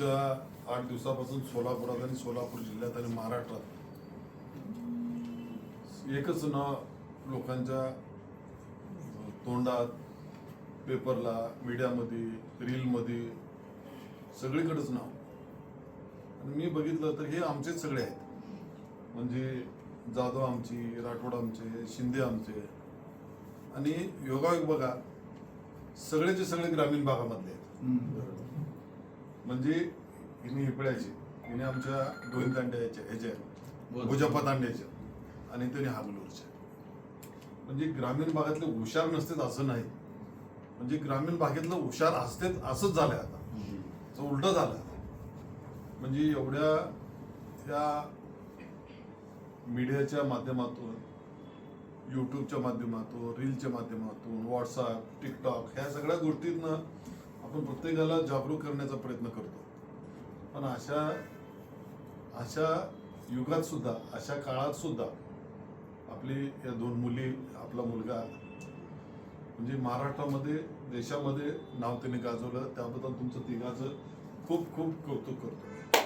मागच्या आठ दिवसापासून सोलापुरात आणि सोलापूर जिल्ह्यात आणि महाराष्ट्रात एकच नाव लोकांच्या तोंडात पेपरला मीडियामध्ये रीलमध्ये सगळीकडेच नाव. आणि मी बघितलं तर हे आमचेच सगळे आहेत. म्हणजे जाधव आमची राठोड आमचे शिंदे आमचे. आणि योगायोग बघा सगळेचे सगळे ग्रामीण भागामधले आहेत. म्हणजे हिने हिपळ्याचे हिने आमच्या गोविंद तांड्याचे ह्याचे भुजप्पा तांड्याचे आणि त्याने हागलूरचे म्हणजे ग्रामीण भागातले हुशार नसतेच असं नाही. म्हणजे ग्रामीण भागातलं हुशार असतेच असंच झालंय आता. उलट झालं म्हणजे एवढ्या या मीडियाच्या माध्यमातून यूट्यूबच्या माध्यमातून रीलच्या माध्यमातून व्हॉट्सअप टिकटॉक ह्या सगळ्या गोष्टीतनं आपण प्रत्येकाला जागरूक करण्याचा प्रयत्न करतो. पण अशा अशा युगात सुद्धा अशा काळात सुद्धा आपली या दोन मुली आपला मुलगा म्हणजे महाराष्ट्रामध्ये देशामध्ये नाव त्याने गाजवलं. त्याबद्दल तुमचं तिघाचं खूप खूप कौतुक करतो.